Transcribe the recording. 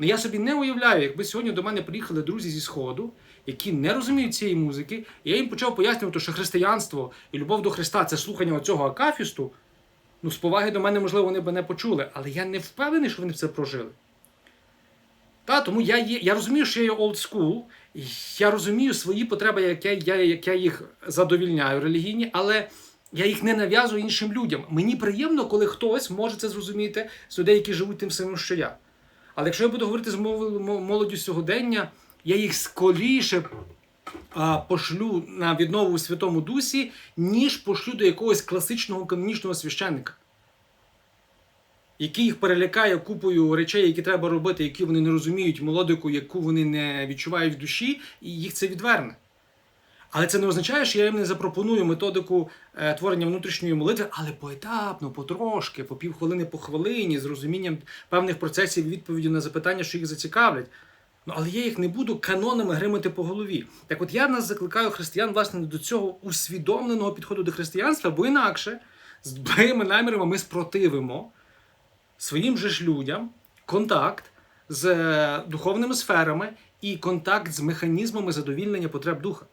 Ну я собі не уявляю, якби сьогодні до мене приїхали друзі зі Сходу, які не розуміють цієї музики, і я їм почав пояснювати, що християнство і любов до Христа це слухання оцього акафісту. Ну, з поваги до мене, можливо, вони б не почули, але я не впевнений, що вони б це прожили. Та, тому я, є, я розумію, що я є old school, я розумію свої потреби, як я, я, як я їх задовільняю релігійні, але я їх не нав'язую іншим людям. Мені приємно, коли хтось може це зрозуміти з людей, які живуть тим самим, що я. Але якщо я буду говорити з молоддю сьогодення, я їх скоріше а, пошлю на віднову у Святому Дусі, ніж пошлю до якогось класичного канонічного священника, який їх перелякає купою речей, які треба робити, які вони не розуміють, мелодику, яку вони не відчувають в душі, і їх це відверне. Але це не означає, що я їм не запропоную методику е, творення внутрішньої молитви, але поетапно, потрошки, по півхвилини по хвилині, з розумінням певних процесів відповіді на запитання, що їх зацікавлять. Ну, але я їх не буду канонами гримати по голові. Так от я нас закликаю християн, власне, до цього усвідомленого підходу до християнства, бо інакше з благими намірами ми спротивимо своїм же ж людям контакт з е, духовними сферами і контакт з механізмами задовільнення потреб духа.